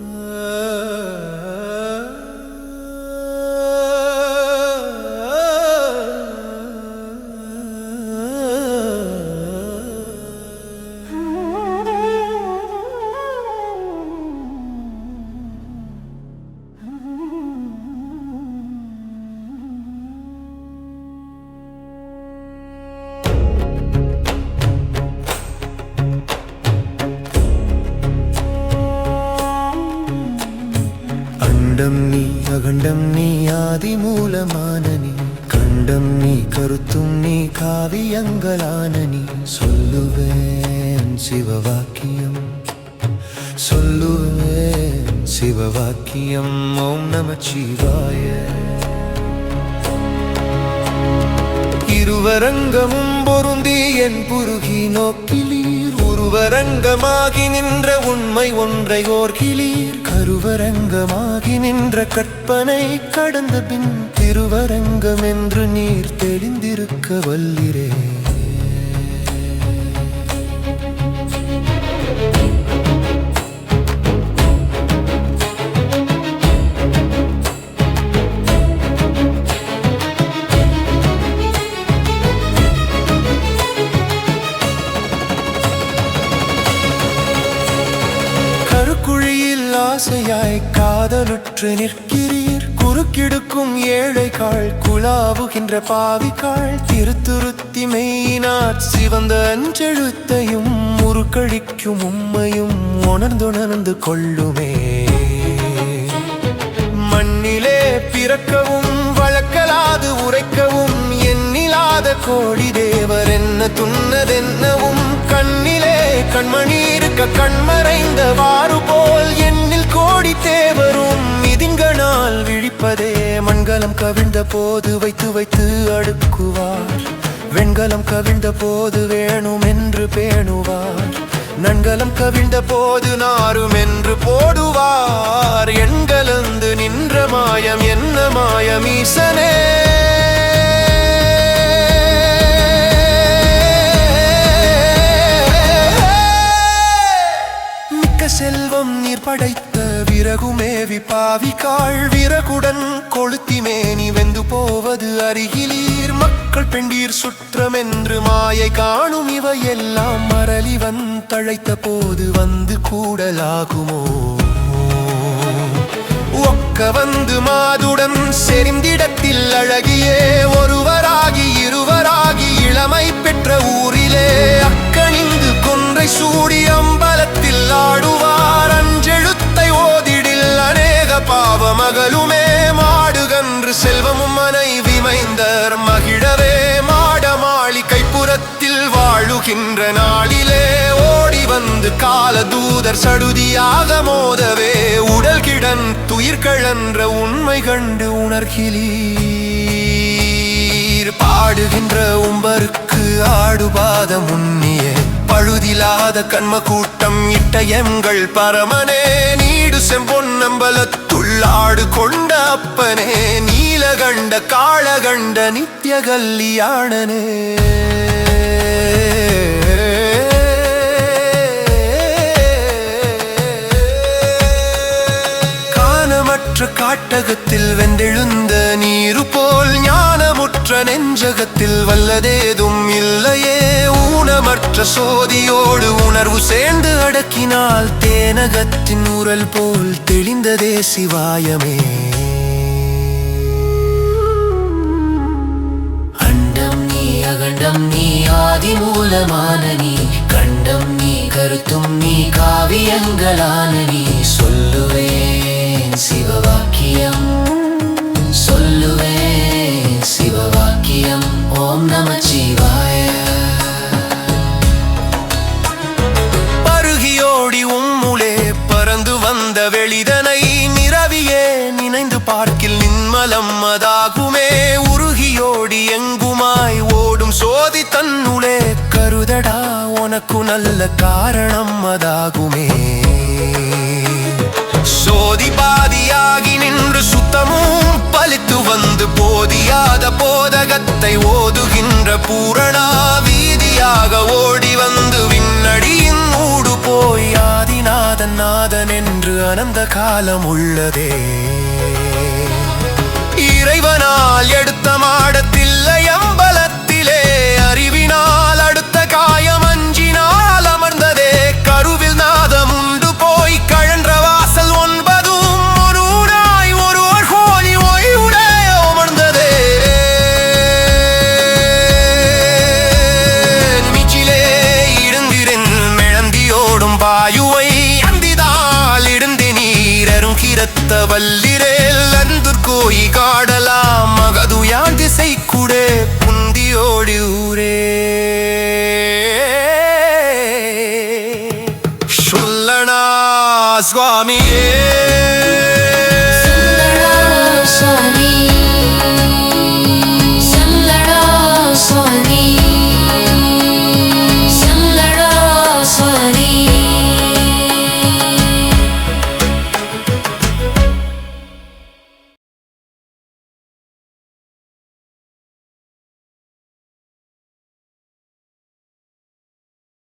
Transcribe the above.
Uh... அகண்டம் நீ ஆதி மூலமான நீ. கண்டம் நீ கருத்தும் நீ காவியங்களான நீ. சொல்லுவேன் சிவவாக்கியம். சொல்லுவேன் சிவவாக்கியம். ஓம் நம சிவாய. இருவரங்கமும் பொருந்தி என் புருகி நோக்கிலீர். உருவரங்கமாகி நின்ற உண்மை ஒன்றை ஓர்கிலீர் திருவரங்கமாகி நின்ற கற்பனை கடந்த பின் திருவரங்கம் என்று நீர் தெளிந்திருக்க வல்லிரே. கருக்குழியில் ஆசையாய் காதலுற்று நிற்கிறீர். குறுக்கிடுக்கும் ஏழைகாள் குழாவுகின்ற பாவிக்காள் திருத்துருத்தி மெய்யினார் சிவந்த அஞ்செழுத்தையும் முறுக்கழிக்கும் உம்மையும் உணர்ந்துணர்ந்து கொள்ளுமே. மண்ணிலே பிறக்கவும் வளர்க்கலாது உரைக்கவும் எண்ணிலாத கோடி தேவர் என்ன துன்னதென்னவும். கண்ணிலே கண்மணி இருக்க கண்மறைந்தவாறு போல் வைப்பதே மண்கலம் கவிழ்ந்த போது வைத்து வைத்து அடுக்குவார். வெண்கலம் கவிழ்ந்த போது வேணும் என்று பேணுவார். நன்கலம் கவிழ்ந்த போது நாரும் என்று போடுவார். எண்கலந்து நின்ற மாயம் என்ன மாயம் ஈசனே? நீர் படைத்த விறகுமேவி பாவிக்காள் விறகுடன் கொளுத்தி மேனி வெந்து போவது அருகிலீர். மக்கள் பெண்டீர் சுற்றம் என்று மாயை காணும் இவையெல்லாம் மரளி வந்தழைத்த போது வந்து கூடலாகுமோ? ஒக்க வந்து மாதுடன் செறிந்திடத்தில் அழகியே. ஒருவராகி இருவராக செல்வமும் மனைவி மைந்தர் மகிழவே மாட மாளிகை புறத்தில் வாழுகின்ற நாளிலே ஓடி வந்து கால தூதர் சடுதியாக மோதவே உடல் கிடன் துயிர்கழன்ற உண்மை கண்டு உணர்கிலீர் பாடுகின்ற உம்பருக்கு ஆடுபாத முன்னியே பழுதிலாத கண்ம கூட்டம் இட்ட எங்கள் பரமனே நீடு செம்பொன்னம்பலத்துள்ளாடு கொண்ட அப்பனே நீ நீலகண்ட காளகண்ட நித்திய கல்யாணனே காணமற்ற காட்டகத்தில் வெந்தெழுந்த நீரு போல் ஞானமுற்ற நெஞ்சகத்தில் வல்லதேதும் இல்லையே. ஊனமற்ற சோதியோடு உணர்வு சேர்ந்து அடக்கினால் தேனகத்தின் உரல் போல் தெளிந்ததே சிவாயமே. அண்டம் நீ ஆதி மூலமான நீ கண்டம் நீ கருத்தும் நீ காவியங்களான நீ. சொல்லுவேன் சிவவாக்கியம் சொல்லுவேன் சிவவாக்கியம். ஓம் நம சிவாய. பருகியோடி உம்முளே பறந்து வந்த வெளிதனை நிறவியே நினைந்து பார்க்கில் நின்மலம் அதாகுமே. உனக்கு நல்ல காரணம் அதாகுமே. சோதி பாதியாகி நின்று சுத்தமும் பலித்து வந்து போதியாத போதகத்தை ஓதுகின்ற பூரணா வீதியாக ஓடி வந்து விண்ணடியின் மூடு போய் ஆதிநாதன் நாதன் என்று அனந்த காலம் உள்ளதே. இறைவனால் எடுத்த மாடத்தில் அம்பலத்திலே அறிவினால் வல்லிரேல் அந்து கோயி காடலாம். மகதுயான் திசை குடே புந்தியோடி ஊரே. சுல்லனா சுவாமியே.